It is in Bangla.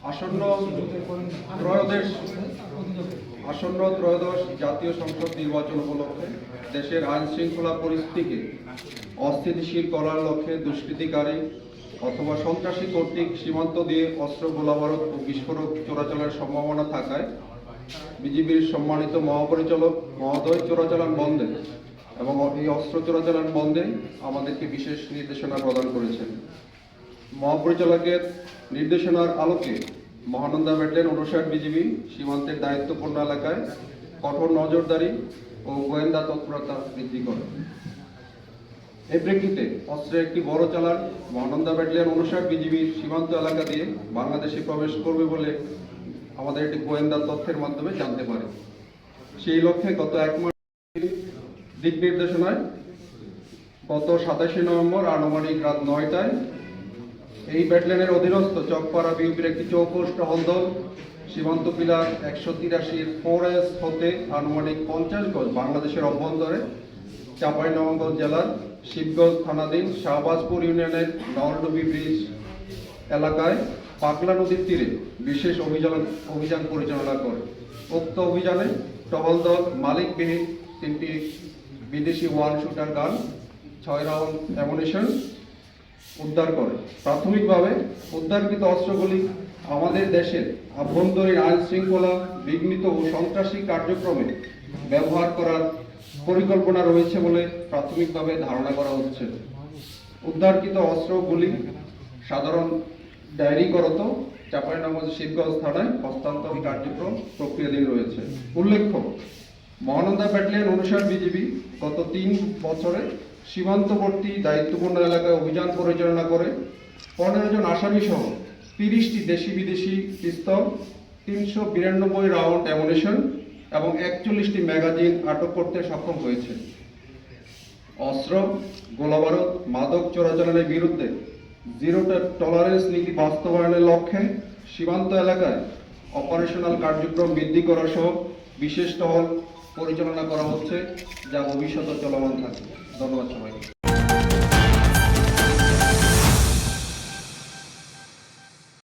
আসন্ন ত্রয়োদশ আসন্ন ত্রয়োদশ জাতীয় সংসদ নির্বাচন উপলক্ষে দেশের আইন শৃঙ্খলা পরিস্থিতিকে অস্থিতিশীল করার লক্ষ্যে দুষ্কৃতিকারী অথবা সন্ত্রাসী কর্তৃক সীমান্ত দিয়ে অস্ত্র গোলাবারুদ ও বিস্ফোরক চোরাচালানের সম্ভাবনা থাকায় বিজিবির সম্মানিত মহাপরিচালক মহোদয় চোরাচালান বন্ধে এবং এই অস্ত্র চোরাচালান বন্ধে আমাদেরকে বিশেষ নির্দেশনা প্রদান করেছেন। মহাপরিচালকের নির্দেশনার আলোকে মহানন্দা ব্যাটালিয়ন অনুসার বিজিবি সীমান্তের দায়িত্বপূর্ণ এলাকায় কঠোর নজরদারি ও গোয়েন্দা তৎপরতা বৃদ্ধি করে। এই প্রেক্ষিতে অস্ত্রের একটি বড় চালান মহানন্দা ব্যাটালিয়ন অনুসার বিজিবির সীমান্ত এলাকা দিয়ে বাংলাদেশে প্রবেশ করবে বলে আমাদের একটি গোয়েন্দা তথ্যের মাধ্যমে জানতে পারে। সেই লক্ষ্যে গত এক মাস দিক নির্দেশনায় গত সাতাশে নভেম্বর আনুমানিক রাত নয়টায় এই ব্যাটালিয়নের অধীনস্থ চকপাড়া বিউপির একটি চৌকোষ্ট হলদল, সীমান্ত পিলার একশো তিরাশির এস হতে আনুমানিক পঞ্চাশ গজ বাংলাদেশের অভ্যন্তরে, চাঁপাইনবাবগঞ্জ জেলার শিবগঞ্জ থানাধীন শাহবাজপুর ইউনিয়নের নলডুবি ব্রিজ এলাকায় পাগলা নদীর তীরে বিশেষ অভিযান অভিযান পরিচালনা করে। উক্ত অভিযানে টহল দল মালিকবিহীন তিনটি বিদেশি ওয়ান শুটার গান, ছয় রাউন্ড অ্যামুনিশন উদ্ধার করে। প্রাথমিকভাবে উদ্ধারকৃত অস্ত্রগুলি আমাদের দেশের আভ্যন্তরীণ আইন শৃঙ্খলা বিঘ্নিত ও সন্ত্রাসী কার্যক্রমে ব্যবহার করার পরিকল্পনা রয়েছে বলে প্রাথমিকভাবে ধারণা করা হচ্ছে। উদ্ধারকৃত অস্ত্রগুলি সাধারণ ডায়েরি করত চাঁপাইনবাবগঞ্জ শিবগঞ্জ থানায় হস্তান্তর কার্যক্রম প্রক্রিয়াধীন রয়েছে। উল্লেখ্য, মহানন্দা ব্যাটালিয়ন অনুসার বিজিবি গত তিন বছরে সীমান্তবর্তী দায়িত্বপূর্ণ এলাকায় অভিযান পরিচালনা করে পনেরো জন আসামি সহ তিরিশটি দেশি বিদেশি পিস্তল, তিনশো বিরানব্বই রাউন্ড অ্যামুনেশন এবং একচল্লিশটি ম্যাগাজিন আটক করতে সক্ষম হয়েছে। অস্ত্র, গোলাবারুদ, মাদক চোরাচালানের বিরুদ্ধে জিরো টলারেন্স নীতি বাস্তবায়নের লক্ষ্যে সীমান্ত এলাকায় অপারেশনাল কার্যক্রম বৃদ্ধি করা সহ বিশেষ টহল পরিচালনা করা হচ্ছে যা ভবিষ্যতে চলমান থাকবে। ধন্যবাদ সবাইকে।